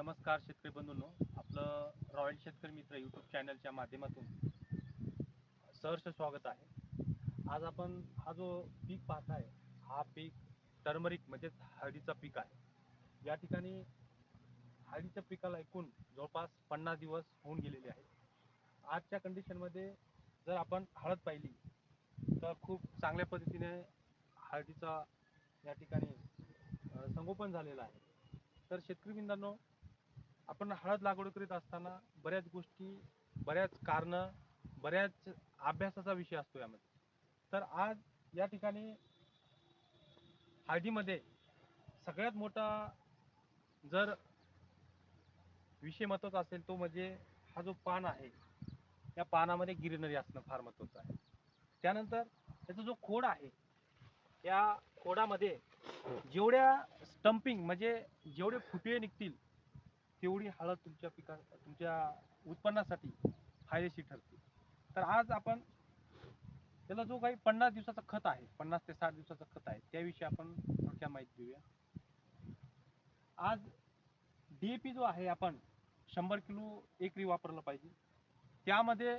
नमस्कार शेतकरी बंधूंनो. आपलं रॉयल शेतकरी मित्र यूट्यूब चॅनलच्या माध्यमातून सहर्ष स्वागत आहे. आज आपण हा जो पीक पाहताय हा पीक टर्मरिक म्हणजेच हळदीचा पीक आहे. या ठिकाणी हळदीच्या पिकाला एकूण जवळपास पन्नास दिवस होऊन गेलेले आहेत. आजच्या कंडिशनमध्ये जर आपण हळद पाहिली तर खूप चांगल्या पद्धतीने हळदीचा या ठिकाणी संगोपन झालेलं आहे. तर शेतकरी मित्रांनो आपण हळद लागवड करीत असताना बऱ्याच गोष्टी बऱ्याच कारणं बऱ्याच अभ्यासाचा विषय असतो यामध्ये. तर आज या ठिकाणी हळदीमध्ये सगळ्यात मोठा जर विषय महत्त्वाचा असेल तो म्हणजे हा जो पान आहे या पानामध्ये गिरिनरी असणं फार महत्वाचं आहे. त्यानंतर त्याचा जो खोड आहे या खोडामध्ये जेवढ्या स्टंपिंग म्हणजे जेवढे फुटवे निघतील तेवढी हळद तुमच्या पिका तुमच्या उत्पन्नासाठी फायदेशीर ठरते. तर आज आपण त्याला जो काही पन्नास दिवसाचा खत आहे पन्नास ते साठ दिवसाचा खत आहे त्याविषयी आपण थोडक्यात माहिती देऊया. आज डीएपी जो आहे आपण शंभर किलो एकरी वापरला पाहिजे. त्यामध्ये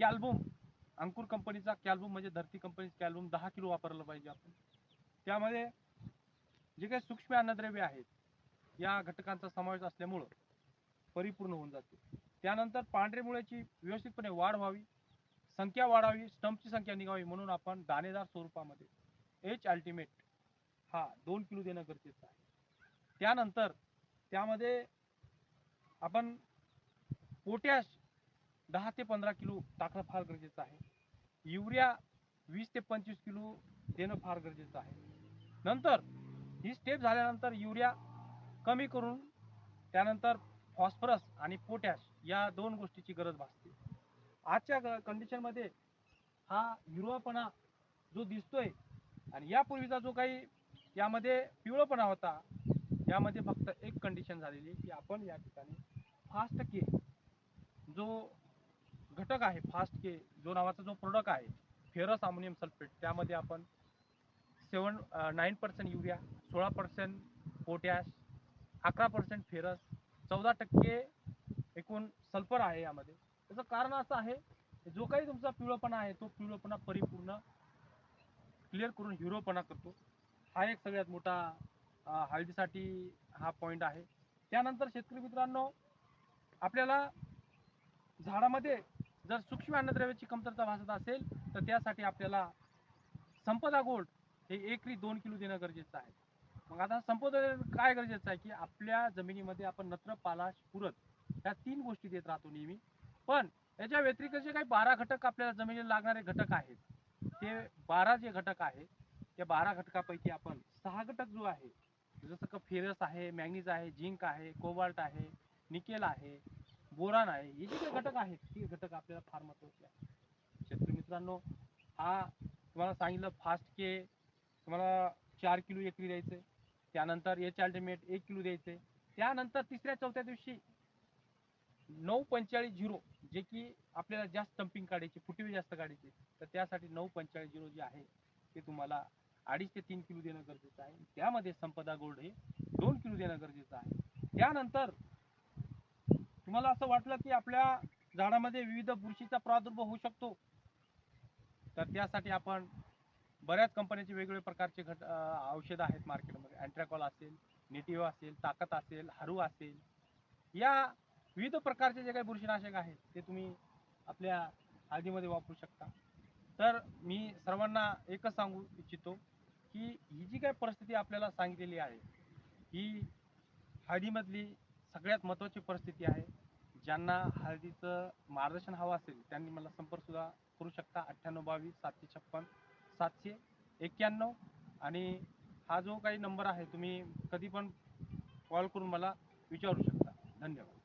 कॅल्बुम अंकुर कंपनीचा कॅल्बुम म्हणजे धरती कंपनीचा कॅल्बुम दहा किलो वापरला पाहिजे आपण. त्यामध्ये जे काही सूक्ष्म अन्नद्रव्य आहेत या घटकांचा समावेश असल्यामुळं परिपूर्ण होऊन जाते. त्यानंतर पांढरे मुळ्याची व्यवस्थितपणे वाढ व्हावी संख्या वाढावी स्टंपची संख्या निघावी म्हणून आपण दाणेदार स्वरूपामध्ये एच अल्टिमेट हा दोन किलो देणं गरजेचं आहे. त्यानंतर त्यामध्ये आपण पोटॅश दहा ते पंधरा किलो टाकणं फार गरजेचं आहे. युरिया वीस ते पंचवीस किलो देणं फार गरजेचं आहे. नंतर ही स्टेप झाल्यानंतर युरिया कमी करून त्यानंतर फॉस्फरस आणि पोटॅश या दोन गोष्टीची गरज भासते. आजच्या कंडिशनमध्ये हा हिरवापणा जो दिसतोय आणि यापूर्वीचा जो काही यामध्ये पिवळपणा होता यामध्ये फक्त एक कंडिशन झालेली की आपण या ठिकाणी फास्ट के जो घटक आहे फास्ट के जो नावाचा जो प्रोडक्ट आहे फेरस अमोनियम सल्फेट त्यामध्ये आपण सेवन नाईन पर्सेंट युरिया सोळा पर्सेंट पोटॅश अकरा पर्सेंट फेरस चौदा टक्के एकूण सल्फर आहे यामध्ये. त्याचं कारण असं आहे जो काही तुमचा पिवळपणा आहे तो पिवळपणा परिपूर्ण क्लिअर करून हिरोपणा करतो. हा एक सगळ्यात मोठा हळदीसाठी हा पॉईंट आहे. त्यानंतर शेतकरी मित्रांनो आपल्याला झाडामध्ये जर सूक्ष्म अन्नद्रव्याची कमतरता भासत असेल तर त्यासाठी आपल्याला संपदा गोल्ड हे एकरी दोन किलो देणं गरजेचं आहे. मग आता संपदा काय गरजेचं आहे की आपल्या जमिनीमध्ये आपण नत्र पालाश पुरत या तीन गोष्टी देत राहतो नेहमी. पण याच्या व्यतिरिक्त जे काही बारा घटक आपल्याला जमिनीला लागणारे घटक आहेत ते बारा जे घटक आहेत त्या बारा घटकापैकी आपण सहा घटक जो आहे जसं का फेरस आहे मॅग्नीज आहे झिंक आहे कोबाल्ट आहे निकेल आहे बोरान आहे हे जे काही घटक आहेत ते घटक आपल्याला फार महत्त्वाचे आहेत. शेतकरी मित्रांनो हा तुम्हाला सांगितलं फास्ट के तुम्हाला चार किलो एकरी द्यायचे त्यानंतर एच अल्टिमेट एक किलो द्यायचे. त्यानंतर तिसऱ्या चौथ्या दिवशी नऊ पंचेचाळीस झिरो जे की आपल्याला जास्त स्टंपिंग काढायची फुटवे जास्त काढायचे तर त्यासाठी नऊ पंचेचाळीस झिरो जे आहे ते तुम्हाला अडीच ते तीन किलो देणं गरजेचं आहे. त्यामध्ये संपदा गोल्ड हे दोन किलो देणं गरजेचं आहे. त्यानंतर तुम्हाला असं वाटलं की आपल्या झाडामध्ये विविध बुरशीचा प्रादुर्भाव होऊ शकतो. तर त्यासाठी आपण बऱ्याच कंपन्याचे वेगवेगळे प्रकारचे घट औषधं आहेत मार्केटमध्ये. अँट्रॅकॉल असेल नेटिव्ह असेल ताकद असेल हरू असेल. या विविध प्रकारचे जे काही बुरशीनाशक आहेत ते तुम्ही आपल्या हळदीमध्ये वापरू शकता. तर मी सर्वांना एकच सांगू इच्छितो की ही जी काही परिस्थिती आपल्याला सांगितलेली आहे ही हळदीमधली सगळ्यात महत्त्वाची परिस्थिती आहे. ज्यांना हळदीचं मार्गदर्शन हवं असेल त्यांनी मला संपर्कसुद्धा करू शकता. अठ्ठ्याण्णव बावीस सातशे छप्पन सातशे एक्क्याण्णव. आणि हा जो काही नंबर आहे तुम्ही कधी पण कॉल करून मला विचारू शकता. धन्यवाद.